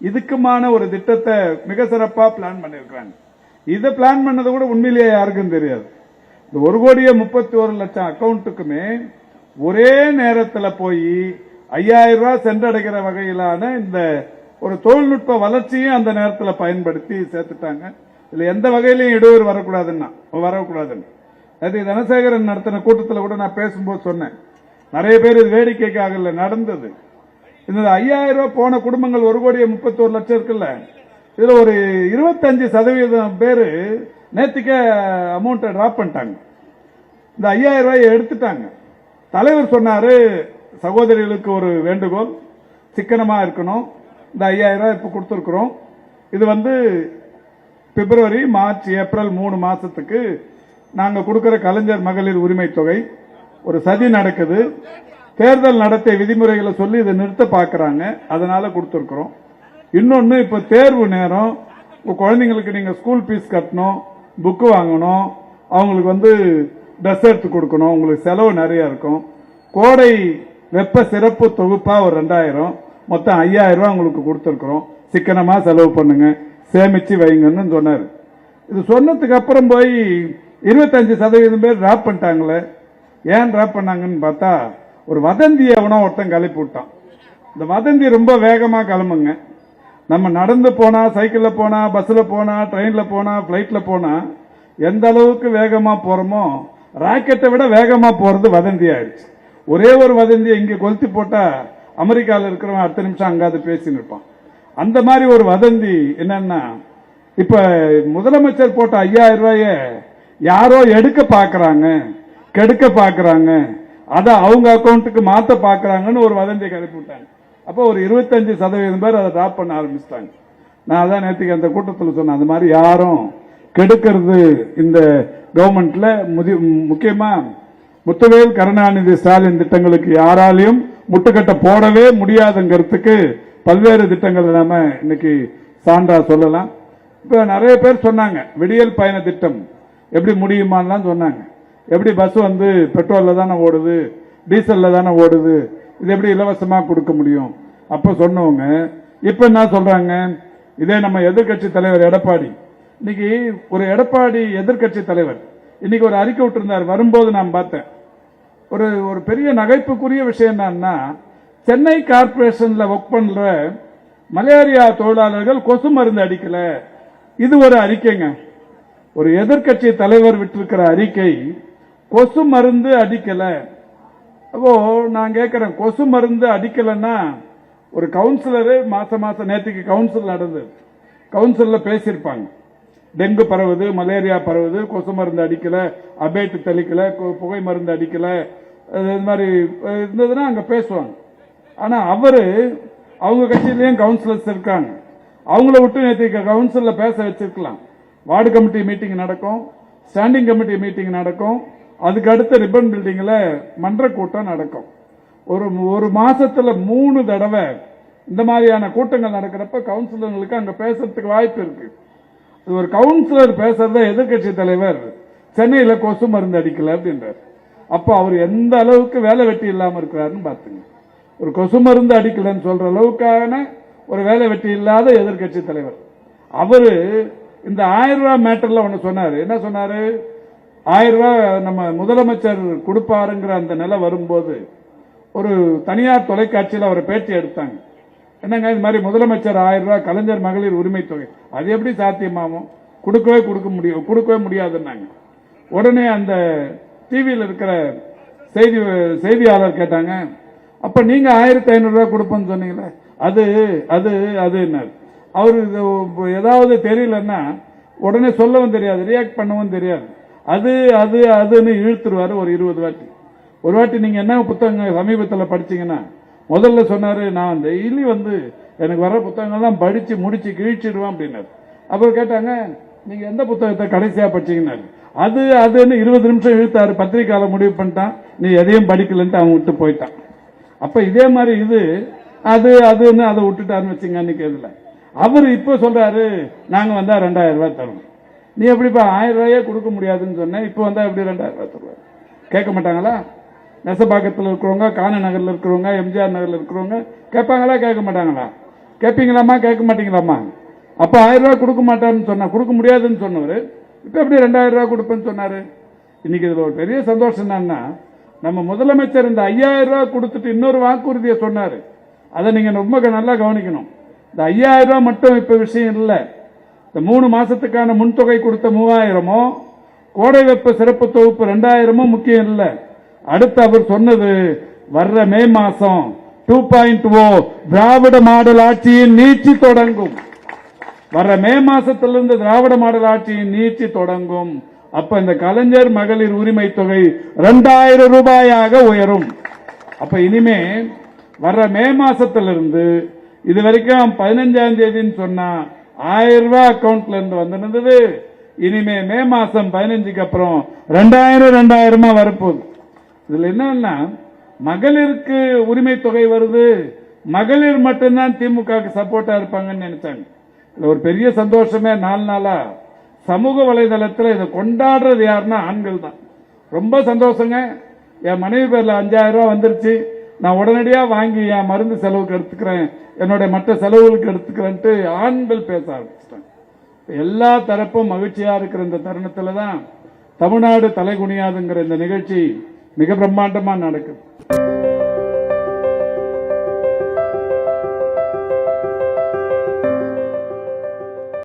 இதுக்குமான ஒரு திட்டத்தை மிக சிறப்பாக பிளான் பண்ணியிருக்கிறாங்க இதை பிளான் பண்ணது கூட உண்மையிலேயே யாருக்கும் தெரியாது. இந்த ஒரு கோடியே முப்பத்தி ஒரு லட்சம் அக்கவுண்ட்டுக்குமே ஒரே நேரத்தில் போய் ஐயாயிரம் ரூபாய் சென்றடைகிற வகையிலான இந்த ஒரு தொழில்நுட்ப வளர்ச்சியும் அந்த நேரத்தில் பயன்படுத்தி சேர்த்துட்டாங்க. இதில் எந்த வகையிலையும் இடையூறு வரக்கூடாதுன்னா வரக்கூடாதுன்னு. அது தனசேகரன் நடத்தின கூட்டத்தில் கூட நான் பேசும்போது சொன்னேன். நிறைய பேர் இது வேடிக்கைக்காக நடந்தது. இந்த ஐயாயிரம் ரூபாய் போன குடும்பங்கள் ஒரு கோடியே முப்பத்தோரு லட்சம் இருக்குல்ல. இதுல ஒரு இருபத்தஞ்சு சதவீதம் பேரு நேத்திக்கே அமௌண்ட்டை டிராப் பண்ணிட்டாங்க. இந்த ஐயாயிரம் ரூபாயை எடுத்துட்டாங்க. தலைவர் சொன்னாரு சகோதரிகளுக்கு ஒரு வேண்டுகோள் சிக்கனமா இருக்கணும். இந்த ஐயாயிரம் ரூபாய் இப்ப கொடுத்துருக்குறோம். இது வந்து பிப்ரவரி மார்ச் ஏப்ரல் மூணு மாசத்துக்கு நாங்க கொடுக்குற கலைஞர் மகளிர் உரிமை தொகை ஒரு சதி நடக்குது. தேர்தல் நடத்தை விதிமுறைகளை சொல்லி இதை நிறுத்த பார்க்குறாங்க. அதனால கொடுத்துருக்குறோம். இன்னொன்று இப்போ தேர்வு நேரம். இப்போ குழந்தைங்களுக்கு நீங்கள் ஸ்கூல் ஃபீஸ் கட்டணும் புக்கு வாங்கணும். அவங்களுக்கு வந்து ட்ரெஸ் எடுத்து கொடுக்கணும். உங்களுக்கு செலவு நிறையா இருக்கும். கோடை வெப்ப சிறப்பு தொகுப்பாக ஒரு ரெண்டாயிரம். மொத்தம் ஐயாயிரம் ரூபா உங்களுக்கு கொடுத்துருக்குறோம். சிக்கனமாக செலவு பண்ணுங்க. சேமிச்சு வைங்கன்னு சொன்னார். இது சொன்னதுக்கு அப்புறம் போய் இருபத்தஞ்சு சதவீதம் பேர் ட்ராப் பண்ணிட்டாங்களே. ஏன் ட்ராப் பண்ணாங்கன்னு பார்த்தா ஒரு வதந்தியை எவனோ ஒருத்தன் கிளப்பி விட்டான். இந்த வதந்தி ரொம்ப வேகமா கிளம்புங்க. நம்ம நடந்து போனா சைக்கிள்ல போனா பஸ்ல போனா ட்ரெயின்ல போனா பிளைட்ல போனா எந்த அளவுக்கு வேகமா போறோமோ ராக்கெட்டை விட வேகமா போறது வதந்தி ஆயிடுச்சு. ஒரே ஒரு வதந்தியை இங்க கொளுத்தி போட்டா அமெரிக்கால இருக்கிறவன் அடுத்த நிமிஷம் அங்காவது பேசின்னு இருப்பான். அந்த மாதிரி ஒரு வதந்தி என்னன்னா இப்ப முதலமைச்சர் போட்ட ஐயாயிரம் ரூபாய யாரோ எடுக்க பாக்குறாங்க கெடுக்க பாக்குறாங்க. அதை அவங்க அக்கௌண்ட்டுக்கு மாத்த பாக்குறாங்கன்னு ஒரு வதந்தியை கிளப்பி விட்டாங்க அப்போ ஒரு இருபத்தஞ்சு சதவீதம் பேர் அதை டிராப் பண்ண ஆரம்பிச்சிட்டாங்க. நான் அதான் நேற்றுக்கு அந்த கூட்டத்தில் சொன்னேன் அந்த மாதிரி யாரும் கெடுக்கிறது இந்த கவர்மெண்ட்ல முதி- முக்கியமா முத்துவேல் கருணாநிதி ஸ்டாலின் திட்டங்களுக்கு யாராலையும் முட்டுக்கட்டை போடவே முடியாதுங்கிறதுக்கு பல்வேறு திட்டங்கள் நாம இன்னைக்கு சான்றா சொல்லலாம். இப்ப நிறைய பேர் சொன்னாங்க விடியல் பயண திட்டம் எப்படி முடியுமான்லாம் சொன்னாங்க. எப்படி பஸ் வந்து பெட்ரோல்ல தானே ஓடுது டீசல்ல தானே ஓடுது இது எப்படி இலவசமாக கொடுக்க முடியும்? அப்ப சொன்னவங்க இப்ப என்ன சொல்றாங்க? இதே நம்ம எதிர்க்கட்சி தலைவர் எடப்பாடி. இன்னைக்கு ஒரு எடப்பாடி எதிர்க்கட்சி தலைவர் இன்னைக்கு ஒரு அறிக்கை விட்டுருந்தார் வரும்போது நான் பார்த்தேன். ஒரு ஒரு பெரிய நகைப்புக்குரிய விஷயம் என்னன்னா சென்னை கார்ப்பரேஷன்ல ஒர்க் பண்ற மலேரியா தொழிலாளர்கள் கொசு மருந்து அடிக்கல. இது ஒரு அறிக்கைங்க. ஒரு எதிர்க்கட்சி தலைவர் விட்டிருக்கிற அறிக்கை கொசு மருந்து அடிக்கல. அப்போ நான் கேட்கிறேன் கொசு மருந்து அடிக்கலைன்னா ஒரு கவுன்சிலரு மாசம் மாசம் நேற்றுக்கு கவுன்சில் நடந்தது. கவுன்சிலில் பேசியிருப்பாங்க. டெங்கு பரவுது மலேரியா பரவுது கொசு மருந்து அடிக்கல அபேட்டு தெளிக்கல புகை மருந்து அடிக்கல இது மாதிரி இருந்ததுன்னா அங்கே பேசுவாங்க. ஆனால் அவர் அவங்க கட்சியிலையும் கவுன்சிலர்ஸ் இருக்காங்க. அவங்கள விட்டு நேற்று கவுன்சிலில் பேச வச்சிருக்கலாம். வார்டு கமிட்டி மீட்டிங் நடக்கும் ஸ்டாண்டிங் கமிட்டி மீட்டிங் நடக்கும். அதுக்கு அடுத்த ரிப்பன் பில்டிங்கில் மன்ற கூட்டம் நடக்கும். ஒரு ஒரு மாசத்துல மூணு தடவை இந்த மாதிரியான கூட்டங்கள் நடக்கிறப்ப கவுன்சிலர்களுக்கு அங்கே பேசுறதுக்கு வாய்ப்பு இருக்கு. அது ஒரு கவுன்சிலர் பேசுறத எதிர்க்கட்சி தலைவர் சென்னையில் கொசு மருந்து அடிக்கல அப்படின்றார். அப்போ அவர் எந்த அளவுக்கு வேலை வெட்டி இல்லாமல் இருக்கிறாருன்னு பார்த்துங்க. ஒரு கொசு மருந்து அடிக்கலன்னு சொல்ற அளவுக்கான ஒரு வேலை வெட்டி இல்லாத எதிர்க்கட்சி தலைவர். அவரு இந்த ஆயிரம் ரூபாய் மேட்டர்ல ஒன்று சொன்னார். என்ன சொன்னாரு? ஆயிரம் ரூபாய் நம்ம முதலமைச்சர் கொடுப்பாருங்கிற அந்த நிலை வரும்போது ஒரு தனியார் தொலைக்காட்சியில் அவர் பேட்டி எடுத்தாங்க. என்னங்க இது மாதிரி முதலமைச்சர் ஆயிரம் ரூபாய் கலைஞர் மகளிர் உரிமை தொகை அது எப்படி சாத்தியமாகும்? கொடுக்கவே கொடுக்க முடியும் கொடுக்கவே முடியாதுன்னாங்க. உடனே அந்த டிவியில் இருக்கிற செய்தி செய்தியாளர் கேட்டாங்க அப்ப நீங்க ஆயிரத்தி ஐநூறுரூவா ரூபாய் சொன்னீங்களே அது அது அது என்ன அவரு இது ஏதாவது தெரியலன்னா உடனே சொல்லவும் தெரியாது ரியாக்ட் பண்ணவும் தெரியாது. அது அது அதுன்னு இழுத்துருவாரு ஒரு இருபது வாட்டி. ஒரு வாட்டி நீங்க என்ன புத்தகங்கள் சமீபத்தில் படிச்சீங்கன்னா முதல்ல சொன்னாரு நான் டெய்லி வந்து எனக்கு வர புத்தகங்கள்லாம் படிச்சு முடிச்சு கிழிச்சிடுவேன் அப்படின்னாரு. அப்புறம் கேட்டாங்க நீங்க எந்த புத்தகத்தை கடைசியா படிச்சீங்கன்னாரு? அது அதுன்னு இருபது நிமிஷம் இழுத்தாரு. பத்திரிக்கையால் முடிவு பண்ணிட்டான். நீ எதையும் படிக்கலன்ட்டு அவன் விட்டு போயிட்டான். அப்ப இதே மாதிரி இது அது அதுன்னு அதை விட்டுட்டாருன்னு வச்சுங்க அன்னைக்கு இதுல. அவர் இப்ப சொல்றாரு நாங்க வந்தா ரெண்டாயிரம் ரூபாய் தருவோம். நீ எப்படிப்பா ஆயிரம் ரூபாயே கொடுக்க முடியாதுன்னு சொன்னேன் இப்போ வந்தால் எப்படி ரெண்டாயிரம் ரூபாய் தருவாங்க கேட்க மாட்டாங்களா? நெசப்பாக்கத்தில் இருக்கிறவங்க காண நகரில் இருக்கிறவங்க எம்ஜிஆர் நகரில் இருக்கிறவங்க கேட்பாங்களா கேட்க மாட்டாங்களா? கேட்பீங்களாமா கேட்க மாட்டீங்களாமா அப்போ ஆயிரம் ரூபா கொடுக்க மாட்டாருன்னு சொன்னா கொடுக்க முடியாதுன்னு சொன்னவர் இப்போ எப்படி ரெண்டாயிரம் ரூபா கொடுப்பேன்னு சொன்னார்? இன்னைக்கு இதில் ஒரு பெரிய சந்தோஷம் என்னன்னா நம்ம முதலமைச்சர் இந்த ஐயாயிரம் ரூபா கொடுத்துட்டு இன்னொரு வாக்குறுதியை சொன்னார். அதை நீங்கள் ரொம்ப நல்லா கவனிக்கணும். இந்த ஐயாயிரம் ரூபா மட்டும் இப்போ விஷயம் இல்லை. இந்த மூணு மாசத்துக்கான முன்தொகை கொடுத்த மூவாயிரமோ கோடை வெப்ப சிறப்பு தொகுப்பு ரெண்டாயிரமும் முக்கியம் இல்லை. அடுத்து அவர் சொன்னது வர்ற மே மாசம் two point O Dravida model ஆட்சியின் நீட்சி தொடங்கும். வர்ற மே மாசத்திலிருந்து திராவிட மாடல் ஆட்சியின் நீட்சி தொடங்கும். அப்ப இந்த கலைஞர் மகளிர் உரிமை தொகை ரெண்டாயிரம் ரூபாயாக உயரும். அப்ப இனிமே வர்ற மே மாசத்திலிருந்து இது வரைக்கும் பதினஞ்சாம் தேதின்னு சொன்னா ஆயிரம் ரூபாய் அக்கௌண்ட்ல இருந்து வந்திருந்தது. இனிமே மே மாசம் பதினஞ்சுக்கு அப்புறம் ரெண்டாயிரம் ரெண்டாயிரமா வரப்போகுது. இதுல என்னன்னா மகளிருக்கு உரிமை தொகை வருது. மகளிர் மட்டும்தான் திமுகவுக்கு சப்போர்ட்டா இருப்பாங்கன்னு நினைச்சாங்க. இதுல ஒரு பெரிய சந்தோஷமே நாலு நாளா. சமூக வலைதளத்துல இதை கொண்டாடுறது யாருன்னா ஆண்கள் தான் ரொம்ப சந்தோஷங்க. என் மனைவி பேர்ல அஞ்சாயிரம் ரூபாய் வந்துருச்சு. நான் உடனடியாக வாங்கி என் மருந்து செலவுக்கு எடுத்துக்கிறேன். என்னுடைய மற்ற செலவுகளுக்கு எடுத்துக்கிறேன்ட்டு ஆண்கள் பேச ஆரம்பிச்சிட்டாங்க. எல்லா தரப்பும் மகிழ்ச்சியாக இருக்கிற இந்த தருணத்தில் தான் தமிழ்நாடு தலைகுனியாதுங்கிற இந்த நிகழ்ச்சி மிக பிரம்மாண்டமாக நடக்குது.